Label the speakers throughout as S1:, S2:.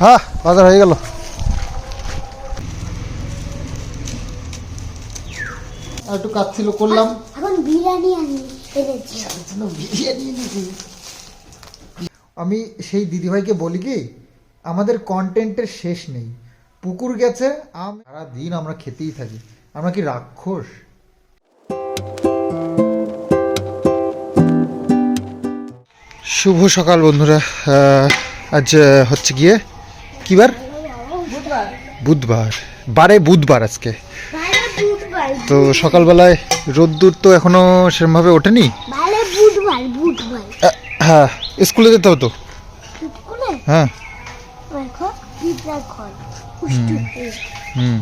S1: হ্যাঁ বাজার হয়ে গেল। একটু কাজ ছিল করলাম।
S2: এখন বিরিয়ানি আনি এনেছি।
S1: আমি সেই দিদিভাইকে বলি কি আমাদের কন্টেন্টের শেষ নেই। পুকুর গেছে আম সারা দিন আমরা খেতেই থাকি। আমরা কি রাক্ষস? শুভ সকাল বন্ধুরা। আজ হচ্ছে গিয়ে কি বার? বুধবার। বারে বুধবার আজকে। তো সকালবেলায় রোদ্দুর তো এখনও সেরমভাবে ওঠেনি? হ্যাঁ স্কুলে যেতে হতো হ্যাঁ। হুম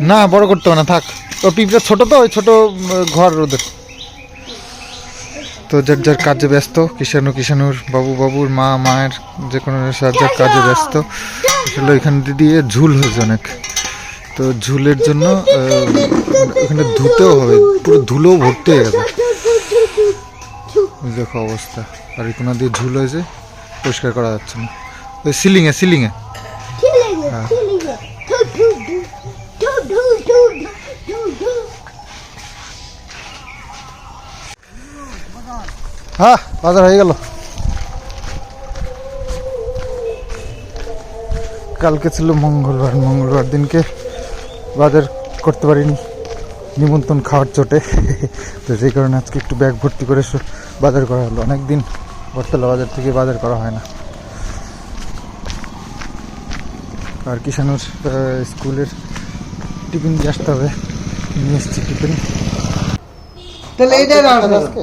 S2: না
S1: বড় করতে হবে না থাক। ও পিঁপড়া ছোট তো ওই ছোট ঘর ওদের। তো যার যার কাজে ব্যস্ত কিষাণু কিষানুর বাবু বাবুর মা মায়ের যে কোনো যার যার কাজে ব্যস্ত আসলে এখান দিয়ে ঝুল হয়েছে অনেক। তো ঝুলের জন্য এখানে ধুতেও হবে পুরো ধুলো ভর্তি হয়ে গেছে। দেখো অবস্থা আর কোনা দিয়ে ঝুল হয়েছে পরিষ্কার করা যাচ্ছে না। ওই সিলিংয়ে সিলিংয়ে।
S2: খেলে
S1: হ্যাঁ বাজার হয়ে গেল। কালকে ছিল মঙ্গলবার মঙ্গলবার দিনকে বাজার করতে পারিনি, নিমন্ত্রণ খাওয়ার চোটে। তো সেই কারণে আজকে একটু ব্যাগ ভর্তি করে বাজার করা হলো। অনেক দিন বটতলা বাজার থেকে বাজার করা হয় না। আর কিষানুর স্কুলের টিফিন দিয়ে আসতে হবে। নিয়ে এসছি টিফিন। তাহলে এইটাই আজকে।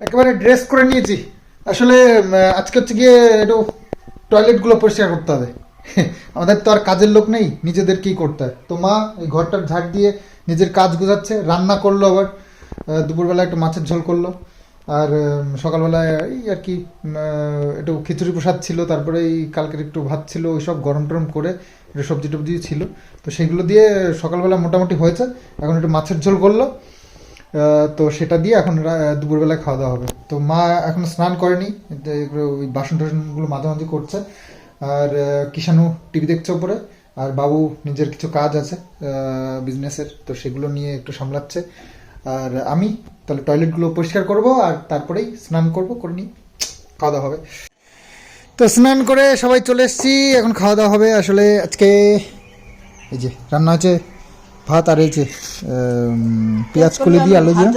S1: একেবারে ড্রেস করে নিয়েছি। আসলে আজকে হচ্ছে গিয়ে একটু টয়লেটগুলো পরিষ্কার করতে হবে। আমাদের তো আর কাজের লোক নেই নিজেদের নিজেদেরকেই করতে হয়। তো মা এই ঘরটার ঝাড় দিয়ে নিজের কাজ গুজাচ্ছে রান্না করল আবার দুপুরবেলা একটু মাছের ঝোল করল। আর সকালবেলায় এই আর কি একটু খিচুড়ি প্রসাদ ছিল, তারপরে এই কালকের একটু ভাত ছিল ওই সব গরম টরম করে একটু সবজি টবজি ছিল। তো সেগুলো দিয়ে সকালবেলা মোটামুটি হয়েছে, এখন একটু মাছের ঝোল করল। তো সেটা দিয়ে এখন দুপুরবেলায় খাওয়া দাওয়া হবে। তো মা এখন স্নান করেনি ওই বাসন টাসনগুলো মাঝে মাঝে করছে। আর কিষাণু টিভি দেখছে ওপরে, আর বাবু নিজের কিছু কাজ আছে বিজনেসের তো সেগুলো নিয়ে একটু সামলাচ্ছে। আর আমি তাহলে টয়লেটগুলো পরিষ্কার করব, আর তারপরেই স্নান করব, করে নিই। খাওয়া দাওয়া হবে। তো স্নান করে সবাই চলে এসেছি, এখন খাওয়া দাওয়া হবে। আসলে আজকে এই যে রান্না হচ্ছে ভাত আর এই যে পেঁয়াজ কলি দিয়ে আলু দিয়ে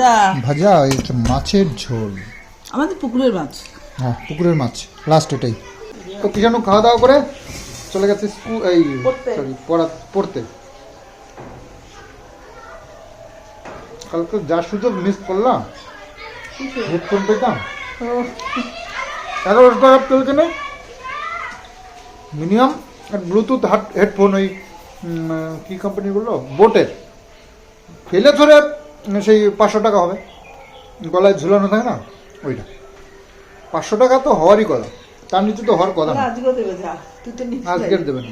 S3: ভাজা।
S1: এই হচ্ছে মাছের ঝোল।
S3: আমাদের পুকুরের মাছ।
S1: হ্যাঁ পুকুরের মাছ লাস্ট এটাই। তো কিষাণু খাওয়া দাওয়া করে চলে গেছে স্কুল এই সরি পড়া পড়তে। কালকে যা সুযোগ মিস করলাম হেডফোন পেতাম। এগারোশো টাকা চলছে না মিনিমাম ব্লুটুথ হেডফোন ওই কি কোম্পানি বলল? বোটের। ফেলে ধরে সেই পাঁচশো টাকা হবে। গলায় ঝুলানো থাকে না? ওইটা। পাঁচশো টাকা তো হওয়ারই কথা। তার নিচে তো হওয়ার কথা না। আজকের দেবে না।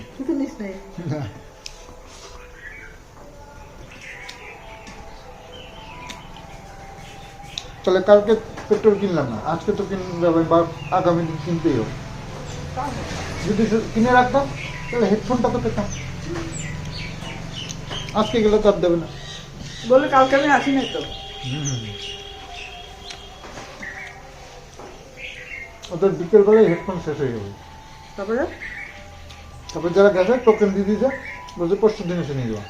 S1: তাহলে কালকে পেট্রোল কিনলাম না। আজকে তো কিনতে হবে বা আগামী দিন কিনতেই হবে। যদি কিনে রাখতাম তাহলে হেডফোনটা তো পেতাম। আজকে গেলে তো আর দেবে না।
S3: বলে কালকে আমি আসি নাই তো।
S1: ওদের বিকেলবেলায় হেডফোন শেষ হয়ে যাবে।
S3: তারপরে?
S1: তারপর যারা গেছে টোকেন দিয়ে দিয়েছে বলছে পরশু দিন এসে নিয়ে যাওয়া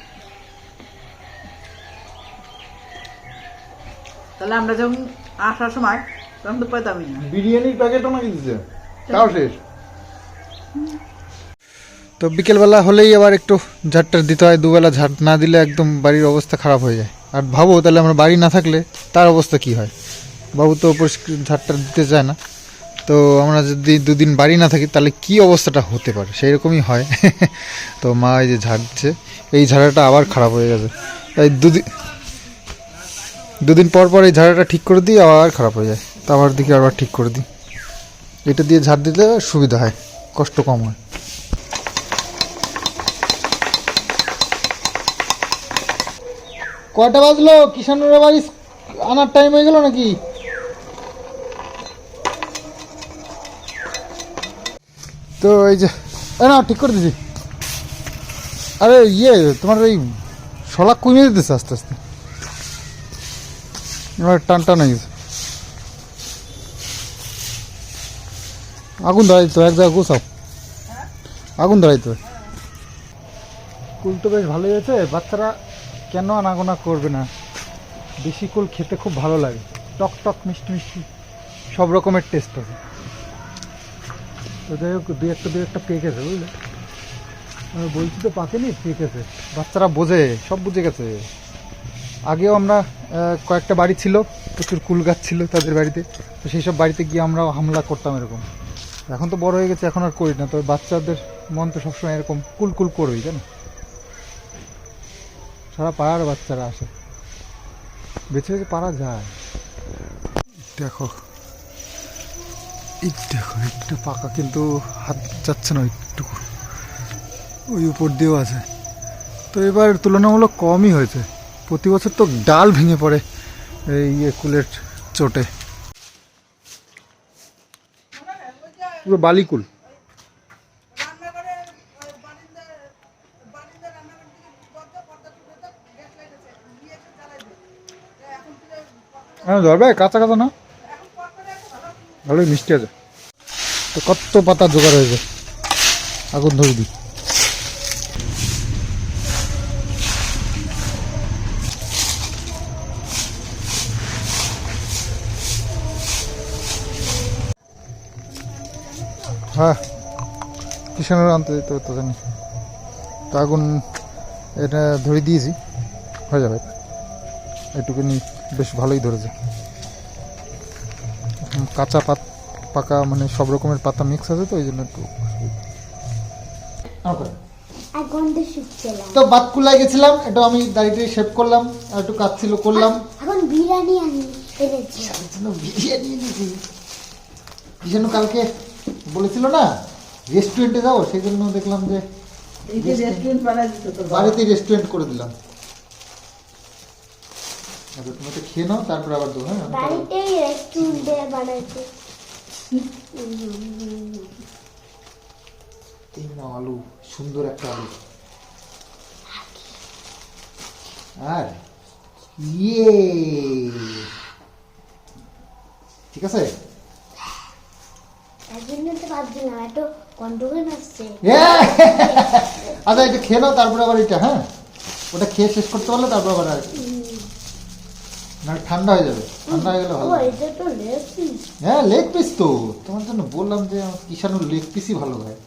S3: তাহলে আমরা যখন আসার সময় তখন তো পেতামই না।
S1: বিরিয়ানির প্যাকেট আমাকে দিচ্ছে তাও শেষ। তো বিকেলবেলা হলেই আবার একটু ঝাড়টার দিতে হয়, দুবেলা ঝাড় না দিলে একদম বাড়ির অবস্থা খারাপ হয়ে যায়। আর ভাবো তাহলে আমার বাড়ি না থাকলে তার অবস্থা কি হয়? বাবু তো পরিষ্কার ঝাড়টা দিতে চায় না। তো আমরা যদি দুদিন বাড়ি না থাকি তাহলে কি অবস্থাটা হতে পারে? সেই রকমই হয়। তো মা এই যে ঝাড় দিচ্ছে, এই ঝাড়াটা আবার খারাপ হয়ে গেছে। তাই দুদিন দুদিন পর পর এই ঝাড়াটা ঠিক করে দিই, আবার খারাপ হয়ে যায়। তো আবার দিকে আবার ঠিক করে দিই। এটা দিয়ে ঝাড় দিলে সুবিধা হয়, কষ্ট কম হয়। কয়টা বাজলো? কিষানুর বাড়ি আনার টাইম হয়ে গেল নাকি? তো এই যে না ঠিক করে দিছি আরে ইয়ে তোমার এই শলাক কমিয়ে দিতেছে আস্তে আস্তে। টান টান হয়ে গেছে। আগুন ধরাই তো এক জায়গায় গোছাও। আগুন ধরাই তো কুল তো বেশ ভালোই হয়েছে, বাচ্চারা কেন আনাগোনা করবে না? দেশি কুল খেতে খুব ভালো লাগে। টক টক, মিষ্টি মিষ্টি, সব রকমের টেস্ট হবে। তো যাই হোক দু একটা দু একটা পেকেছে বুঝলে? বলছি তো পাকেনি পেকেছে বাচ্চারা বোঝে, সব বুঝে গেছে। আগেও আমরা কয়েকটা বাড়ি ছিল, প্রচুর কুল গাছ ছিল তাদের বাড়িতে। তো সেই সব বাড়িতে গিয়ে আমরা হামলা করতাম এরকম। এখন তো বড় হয়ে গেছে, এখন আর করি না। তবে বাচ্চাদের মন তো সবসময় এরকম কুল কুল করবেই জানো সারা পাড়ার বাচ্চারা আসে। বেছে বেছে পারা যায়। দেখো। দেখো, একটু পাকা কিন্তু হাত যাচ্ছে না একটুকু। ওই উপর দিয়েও আছে। তো এবার তুলনামূলক কমই হয়েছে। প্রতি বছর তো ডাল ভেঙে পড়ে এই ইয়ে কুলের চোটে। পুরো বালিকুল হ্যাঁ ধরবে, কাঁচা কাঁচা না? ভালোই মিষ্টি আছে। তো কত পাতা জোগাড় হয়েছে আগুন ধরে দিই। হ্যাঁ কিষানের আনতে দিতে হতো জানি। তো আগুন এটা ধরে দিয়েছি। হয়ে যাবে। এটুকুনি বেশ ভালোই ধরেছে। কাঁচা পাত পাকা মানে সব রকমের পাতা মিক্স আছে তো ওই জন্য একটু তো গেছিলাম এটা আমি দাড়িটা শেভ করলাম আর একটু কাজ ছিল করলাম।
S2: এখন বিরিয়ানি
S1: বিরিয়ানি এনেছি। কিষানু কালকে বলেছিল না রেস্টুরেন্টে যাও সেই জন্য দেখলাম যে। বাড়িতে রেস্টুরেন্ট করে দিলাম। আচ্ছা তুমি তো খেয়ে নাও তারপর আবার দেবো হ্যাঁ
S2: বাড়িতেই রেস্টুরেন্টে বানাইছে।
S1: এই নাও আলু সুন্দর একটা আলু। আর ইয়ে ঠিক আছে! আচ্ছা এটা খেয়ে নাও তারপরে আবার এটা হ্যাঁ? ওটা খেয়ে শেষ করতে পারলে তারপর আবার আর না ঠান্ডা হয়ে যাবে। ঠান্ডা হয়ে গেলে ভালো।
S2: এটা তো লেসি
S1: হ্যাঁ লেগ পিস তো। তোমার জন্য বললাম যে আমার কিষানুর লেগ পিসই ভালো হয়।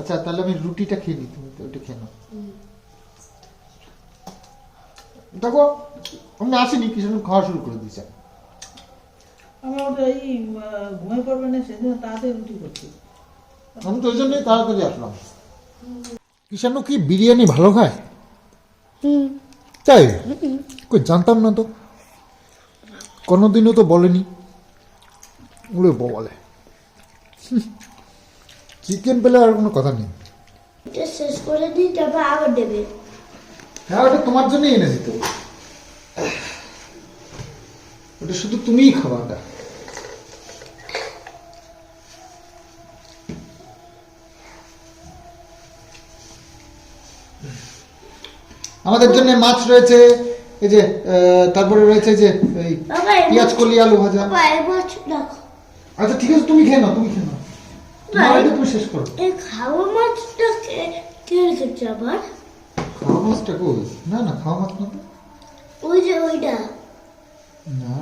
S1: আচ্ছা তাহলে আমি রুটিটা খেয়ে নিই তুমি তো ওইটা খেয়ে নাও। দেখো আমি আসিনি কিষানু খাওয়া শুরু করে দিয়েছে।
S4: আমার এই ঘুমিয়ে পড়বে না সেজন্য তাড়াতাড়ি রুটি করছি।
S1: আমি তো ওই জন্যই তাড়াতাড়ি আসলাম। কিষানু কি বিরিয়ানি ভালো খায়?
S2: হুম।
S1: তাই? কই জানতাম না তো। কোনোদিনও তো বলেনি। উড়ে বলে। চিকেন পেলে আর কোনো কথা নেই।
S2: শেষ করে দিই তারপর আবার দেবে।
S1: হ্যাঁ ওটা তোমার জন্যই এনেছি তো। ওটা শুধু তুমিই খাবা ওটা। আমাদের জন্য মাছ রয়েছে। এই যে তারপরে রয়েছে যে এই পেঁয়াজ কলি আলু ভাজা। আচ্ছা ঠিক আছে তুমি খেয়ে নাও তুমি খেয়ে নাও। তুমি শেষ করো।
S2: খাওয়া মাছটা কে কে রেখেছে আবার?
S1: খাওয়া মাছটা কই? না না খাওয়া মাছ না
S2: ওই যে ওইটা।
S1: না।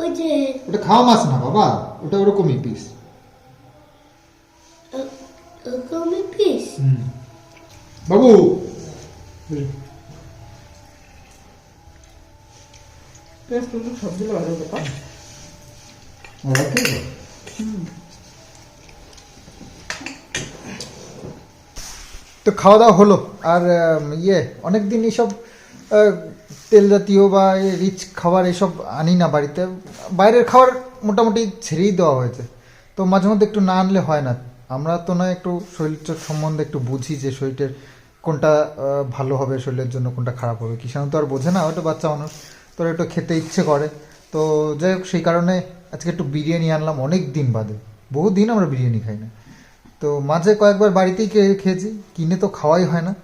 S2: ওই যে
S1: ওটা খাওয়া মাছ না বাবা। ওটা ওরকমই পিস
S2: ওরকমই পিস
S1: হুম। বাবু! তো খাওয়া দাওয়া হলো, আর ইয়ে অনেক দিন এইসব তেল জাতীয় বা রিচ খাবার এইসব আনি না বাড়িতে। বাইরের খাবার মোটামুটি ছেড়েই দেওয়া হয়েছে। তো মাঝে মধ্যে একটু না আনলে হয় না। আমরা তো নয়, একটু শরীরটার সম্বন্ধে একটু বুঝি যে শরীরের কোনটা ভালো হবে, শরীরের জন্য কোনটা খারাপ হবে। কিষাণ তো আর বোঝে না ওটা বাচ্চা মানুষ। তোর একটু খেতে ইচ্ছে করে। তো যাই হোক, সেই কারণে আজকে একটু বিরিয়ানি আনলাম অনেক দিন বাদে। বহু দিন আমরা বিরিয়ানি খাই না। তো মাঝে কয়েকবার বাড়িতেই খেয়ে- খেয়েছি, কিনে তো খাওয়াই হয় না।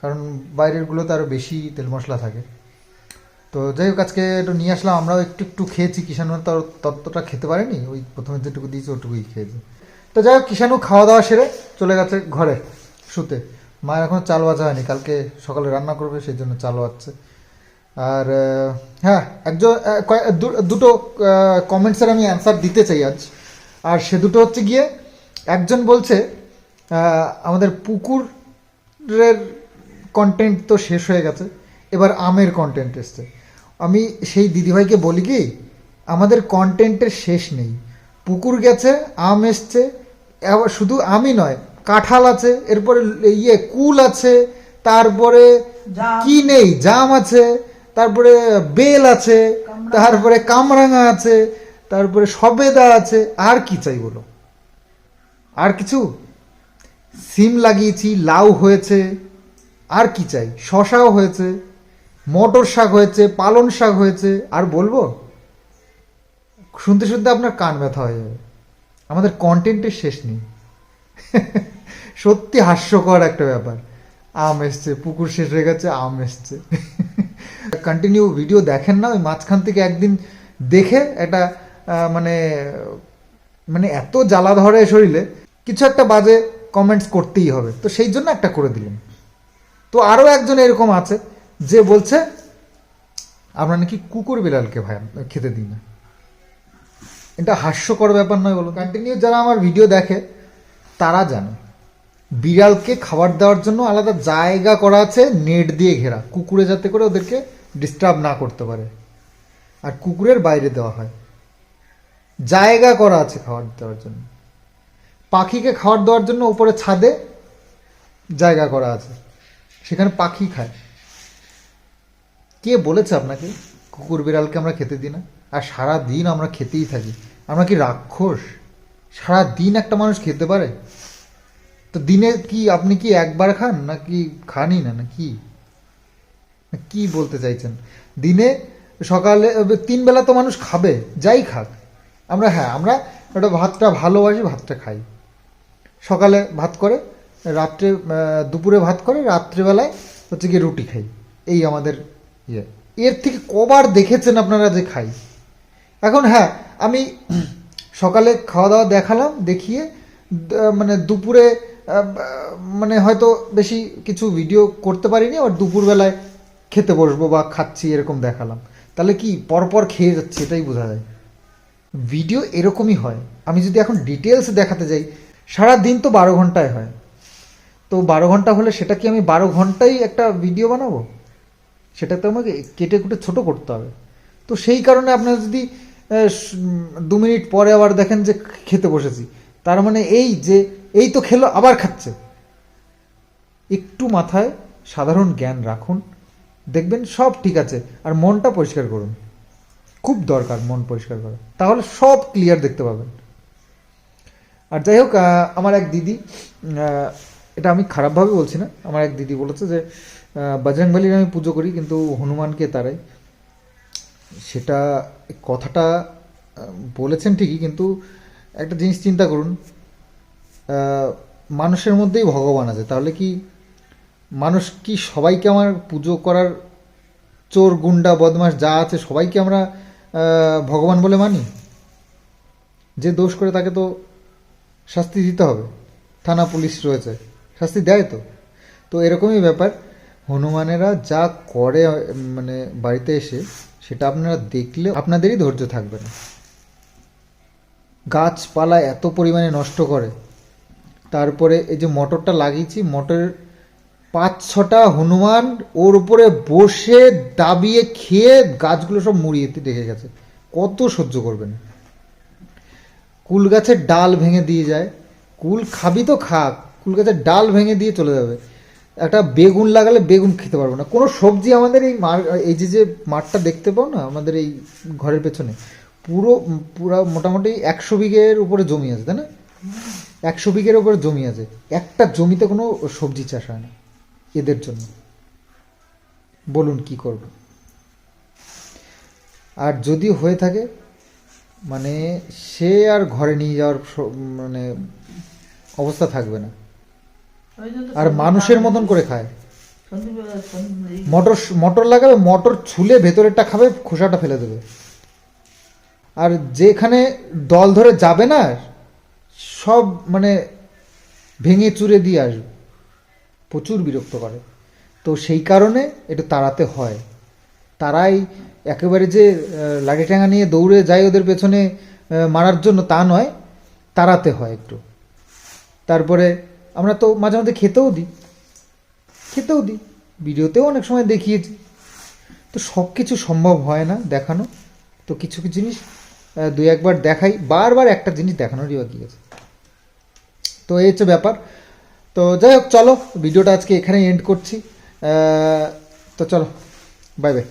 S1: কারণ বাইরেরগুলোতে আরও বেশি তেল মশলা থাকে। তো যাই হোক, আজকে একটু নিয়ে আসলাম। আমরাও একটু একটু খেয়েছি। কিষাণু তো ততটা খেতে পারেনি। ওই প্রথমে যেটুকু দিয়েছি, ওটুকুই খেয়েছি। তো যাই হোক কিষাণু খাওয়া দাওয়া সেরে চলে গেছে ঘরে, শুতে। মায়ের এখনও চাল বাজা হয়নি। কালকে সকালে রান্না করবে, সেই জন্য চাল বাজছে আর হ্যাঁ একজন দুটো কমেন্টসের আমি অ্যান্সার দিতে চাই আজ। আর সে দুটো হচ্ছে গিয়ে একজন বলছে আমাদের পুকুরের কন্টেন্ট তো শেষ হয়ে গেছে এবার আমের কন্টেন্ট এসছে। আমি সেই দিদিভাইকে বলি কি আমাদের কন্টেন্টের শেষ নেই। পুকুর গেছে আম এসছে আবার শুধু আমি নয় কাঁঠাল আছে এরপরে ইয়ে কুল আছে তারপরে। কি নেই জাম আছে তারপরে বেল আছে তারপরে কামরাঙা আছে তারপরে সবেদা আছে। আর কি চাই বলো? আর কিছু? সিম লাগিয়েছি লাউ হয়েছে। আর কি চাই? শশাও হয়েছে মটর শাক হয়েছে পালন শাক হয়েছে। আর বলব? শুনতে শুনতে আপনার কান ব্যথা হয়ে যাবে। আমাদের কন্টেন্টের শেষ নেই। সত্যি হাস্যকর একটা ব্যাপার। আম এসছে, পুকুর শেষ হয়ে গেছে, আম এসছে। কন্টিনিউ ভিডিও দেখেন না, ওই মাঝখান থেকে একদিন দেখে একটা মানে মানে এত জ্বালা ধরে শরীরে, কিছু একটা বাজে কমেন্টস করতেই হবে। তো সেই জন্য একটা করে দিলেন। তো আরও একজন এরকম আছে, যে বলছে, আমরা নাকি কুকুর বিড়ালকে ভাই, খেতে দিই না। এটা হাস্যকর ব্যাপার নয় বলুন। কন্টিনিউ যারা আমার ভিডিও দেখে, তারা জানে। বিড়ালকে খাবার দেওয়ার জন্য আলাদা জায়গা করা আছে, নেট দিয়ে ঘেরা। কুকুরে যাতে করে ওদেরকে ডিস্টার্ব না করতে পারে। আর কুকুরের বাইরে দেওয়া হয়। জায়গা করা আছে খাবার দেওয়ার জন্য। পাখিকে খাবার দেওয়ার জন্য উপরে ছাদে জায়গা করা আছে। সেখানে পাখি খায়। কে বলেছে আপনাকে? কুকুর বিড়ালকে আমরা খেতে দিই না। আর সারা দিন আমরা খেতেই থাকি। আমরা কি রাক্ষস? সারা দিন একটা মানুষ খেতে পারে? তো দিনে কি আপনি কি একবার খান নাকি খানই না না কি? কি বলতে চাইছেন? দিনে সকালে তিন বেলা তো মানুষ খাবে, যাই খাক। আমরা হ্যাঁ আমরা ওটা ভাতটা ভালোবাসি, ভাতটা খাই। সকালে ভাত করে, রাত্রে দুপুরে ভাত করে, রাত্রেবেলায় হচ্ছে গিয়ে রুটি খাই। এই আমাদের ইয়ে। এর থেকে কবার দেখেছেন আপনারা যে খাই? এখন হ্যাঁ আমি সকালে খাওয়া দাওয়া দেখালাম, দেখিয়ে মানে দুপুরে মানে হয়তো বেশি কিছু ভিডিও করতে পারিনি আর দুপুরবেলায় খেতে বসবো বা খাচ্ছি, এরকম দেখালাম। তাহলে কি পরপর খেয়ে যাচ্ছে, এটাই বোঝা যায়। ভিডিও এরকমই হয়। আমি যদি এখন ডিটেলস দেখাতে যাই সারা দিন তো বারো ঘন্টায় হয়। তো বারো ঘণ্টা হলে সেটা কি আমি বারো ঘন্টাই একটা ভিডিও বানাবো? সেটা তো আমাকে কেটে কুটে ছোট করতে হবে। তো সেই কারণে আপনারা যদি দু মিনিট পরে আবার দেখেন যে খেতে বসেছি, তার মানে এই যে এই তো খেলো, আবার খাচ্ছে। একটু মাথায় সাধারণ জ্ঞান রাখুন। দেখবেন সব ঠিক আছে, আর মনটা পরিষ্কার করুন। খুব দরকার মন পরিষ্কার করা। তাহলে সব ক্লিয়ার দেখতে পাবেন। আর যাই হোক আমার এক দিদি এটা আমি খারাপভাবে বলছি না, আমার এক দিদি বলেছে যে বজরংবলির আমি পুজো করি, কিন্তু হনুমানকে তারাই সেটা কথাটা বলেছেন ঠিকই, কিন্তু একটা জিনিস চিন্তা করুন মানুষের মধ্যেই ভগবান আছে। তাহলে কি মানুষ কি সবাইকে আমার পুজো করার চোর, গুন্ডা বদমাস যা আছে সবাইকে আমরা ভগবান বলে মানি? যে দোষ করে তাকে তো শাস্তি দিতে হবে। থানা পুলিশ রয়েছে, শাস্তি দেয় তো। তো এরকমই ব্যাপার। হনুমানেরা যা করে মানে বাড়িতে এসে সেটা আপনারা দেখলে আপনাদেরই ধৈর্য থাকবে না। গাছপালা এত পরিমাণে নষ্ট করে। তারপরে এই যে মোটরটা লাগিয়েছি, মোটরের পাঁচ ছটা হনুমান, ওর উপরে বসে দাবিয়ে খেয়ে গাছগুলো সব মুড়িয়ে রেখে গেছে। কত সহ্য করবেন? কুল গাছের ডাল ভেঙে দিয়ে যায়। কুল খাবি তো খা কুল গাছের ডাল ভেঙে দিয়ে চলে যাবে। একটা বেগুন লাগালে বেগুন খেতে পারব না। কোনো সবজি আমাদের এই মার, এই যে যে মাঠটা দেখতে পাও না, আমাদের এই ঘরের পেছনে, পুরো পুরো মোটামুটি একশো বিঘের উপরে জমি আছে, তাই না? একশো বিঘের উপরে জমি আছে। একটা জমিতে কোনো সবজি চাষ হয় না এদের জন্য। বলুন কি করব? আর যদি হয়ে থাকে মানে সে আর ঘরে নিয়ে যাওয়ার মানে অবস্থা থাকবে না। আর মানুষের মতন করে খায়। মটর মটর লাগাবে মটর ছুলে ভেতরেরটা খাবে খোসাটা ফেলে দেবে। আর যেখানে দল ধরে যাবে না সব মানে ভেঙে চুরে দিয়ে আসবে। প্রচুর বিরক্ত করে। তো সেই কারণে একটু তাড়াতে হয়। তারাই একেবারে যে আহ, লাঠি ঠ্যাঙা নিয়ে দৌড়ে যায় ওদের পেছনে মারার জন্য তা নয় তাড়াতে হয় একটু। তারপরে আমরা তো মাঝে মাঝে খেতেও দিই। খেতেও দিই। ভিডিওতেও অনেক সময় দেখিয়েছি। তো সব কিছু সম্ভব হয় না দেখানো। তো কিছু কিছু জিনিস দুই একবার দেখাই। বারবার একটা জিনিস দেখানোরই বাকি আছে। তো এই হচ্ছে ব্যাপার। তো যাই হোক, চলো, ভিডিওটা আজকে এখানেই এন্ড করছি। তো চলো বাই বাই